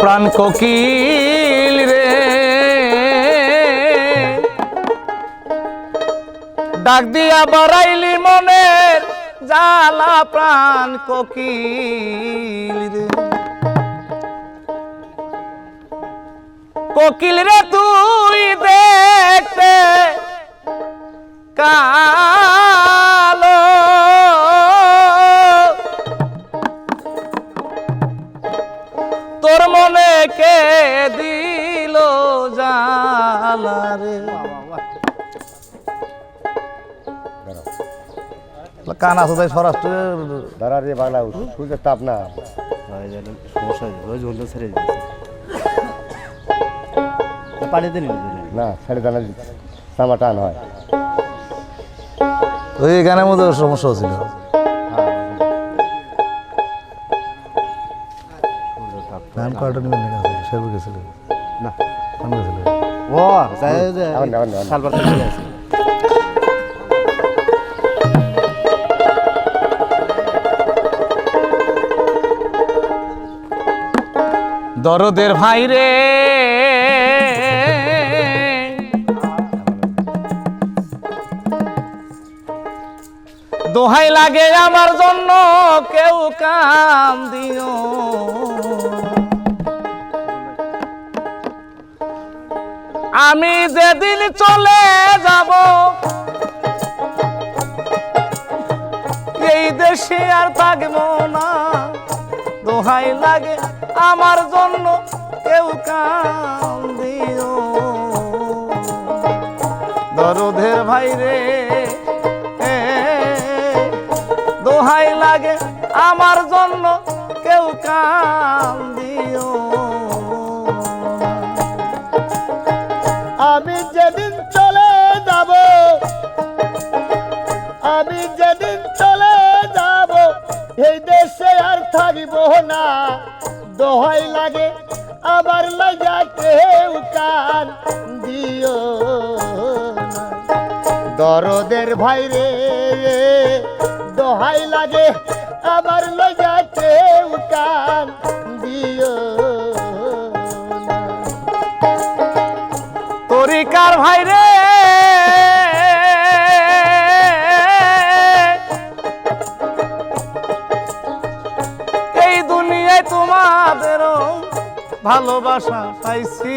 প্রাণ কোকিল রে। ডাক দিয়া বাড়াইলি মনে জালা প্রাণ কোকিল রে। কোকিল রে তোর মনে কে দিল জালা রে? কান আছে তাই স্বরাষ্ট্রের দাঁড়া রে বাংলা সূর্যের তাপ না। সমস্যা হয়েছে রোজ ছেড়ে দিচ্ছে পানিতে নিয়ে না। ছেড়ে দানা সামা টান হয়। ওই গানের মধ্যে সমস্যা ছিল নাম কার্টুন লেখা ছিল শেরপুর গেছিল না। কোন গেছিল ও যাই যে আবার না, আবার না, আবার না। সালবার চলে দরদের ভাই রে দোহাই লাগে আমার জন্য কেউ কাম দিও। আমি যেদিন চলে যাব, এই দেশে আর থাকব না। দোহাই লাগে আমার জন্য, কেউ কাম দিও। দরদের ভাই রে দোহাই লাগে আমার জন্য, কেউ কাম থাকিব না দোহাই লাগে, আবার লাগা কেউ দিও দরদের ভাই রে দোহাই লাগে, আবার লাগা কেউ কান দিও। তরিকার ভাই রে ভালোবাসা পাইছি।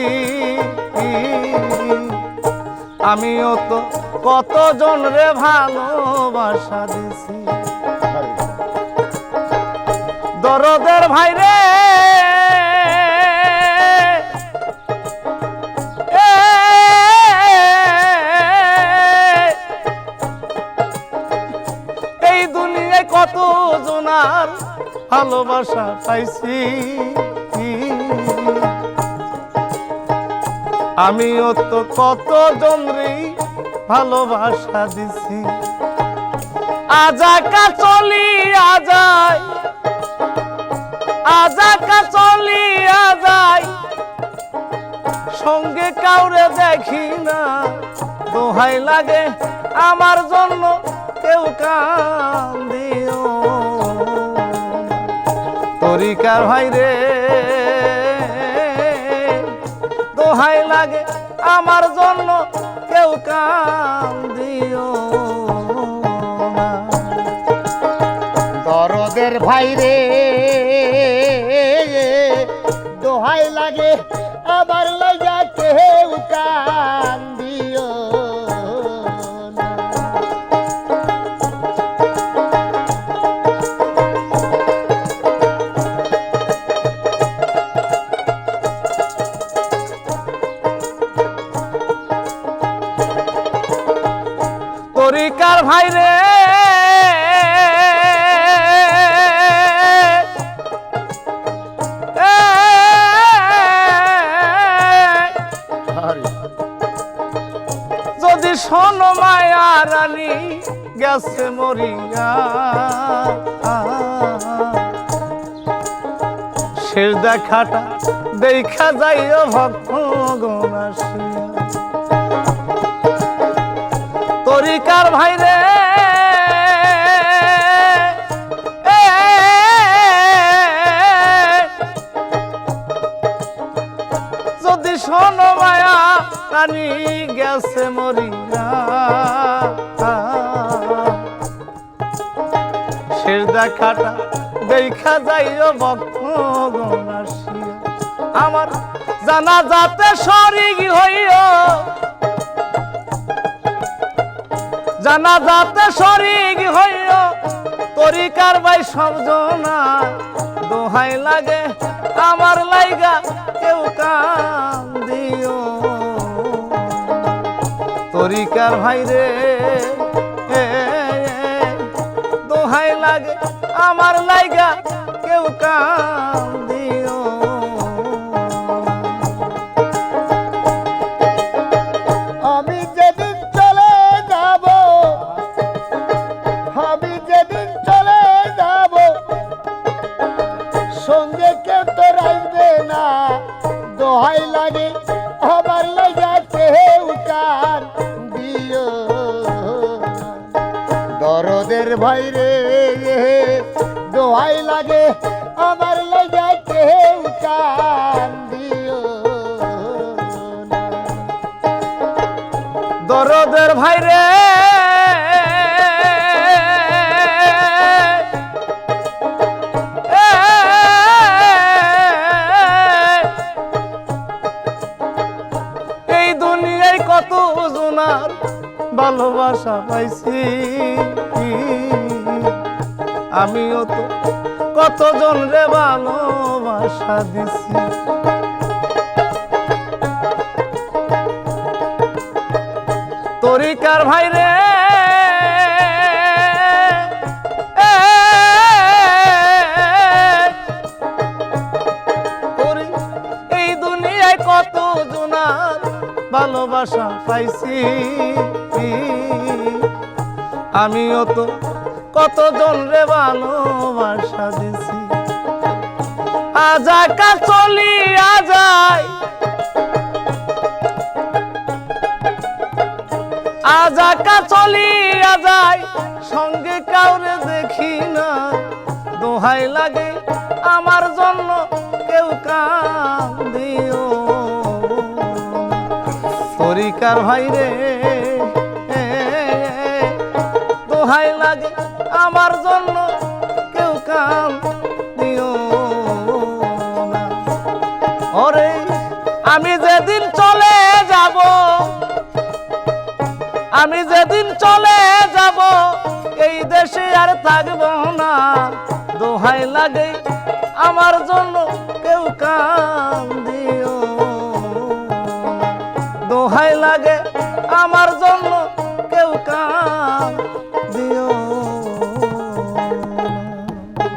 আমিও তো কতজন রে ভালোবাসা দিছি। দরদের ভাই রে এই দুনিয়ায় কত জনার ভালোবাসা পাইছি। আমিও তো কত জনরি ভালোবাসা দিছি। আজাকা চলি আজাই আজাকা চলি আজাই সঙ্গে কাউরে দেখি না, দোহাই লাগে আমার জন্য, কেউ কান দিও তরিকার ভাই রে লাগে আমার জন্য কেউ কান দিও দরদের ভাইরে দোহাই লাগে তরিকার ভাই রে। যদি শোনো মায়া রানী গেছে মরিয়া। শেষ দেখাটা দেখা যাইও ভক্ত গণাসিয়া তরিকার ভাই রে। যদি শোনো মায়া, রানী গেছে মরিয়া। শেষ দেখাটা দেখা যাইও আসিয়া। আমার জানা যাতে শরিক হইও। জানা যাতে শরিক হইও, তরিকার ভাই সবজনা দোহাই লাগে, আমার লাইগা কেউ কান দিও। তরিকার ভাই রে দোহাই লাগে, আমার লাইগা কেউ কান দরদের ভাই রে দোহাই লাগে, আমার লাগা কেউ কান দিও। দরদের ভাই এই দুনিয়ায় কত জনার ভালোবাসা পাইছি আমিও তো কতজন রে ভালোবাসা দিছি। তরিকার ভাই রে এই দুনিয়ায় ভালোবাসা পাইছি। আমিও তো কতজন রে ভালোবাসা দিছি আজাকা চলিয়া যায় আজাকা চলিয়া যায় সঙ্গে কাউরে দেখি না দোহাই লাগে আমার জন্য কেউ কান দিও তরিকার ভাই রে দোহাই লাগে আমার জন্য কেউ কান দিও না। আমি যেদিন চলে যাব, আমি যেদিন চলে যাব, এই দেশে আর থাকব না। দোহাই লাগে আমার জন্য কেউ কান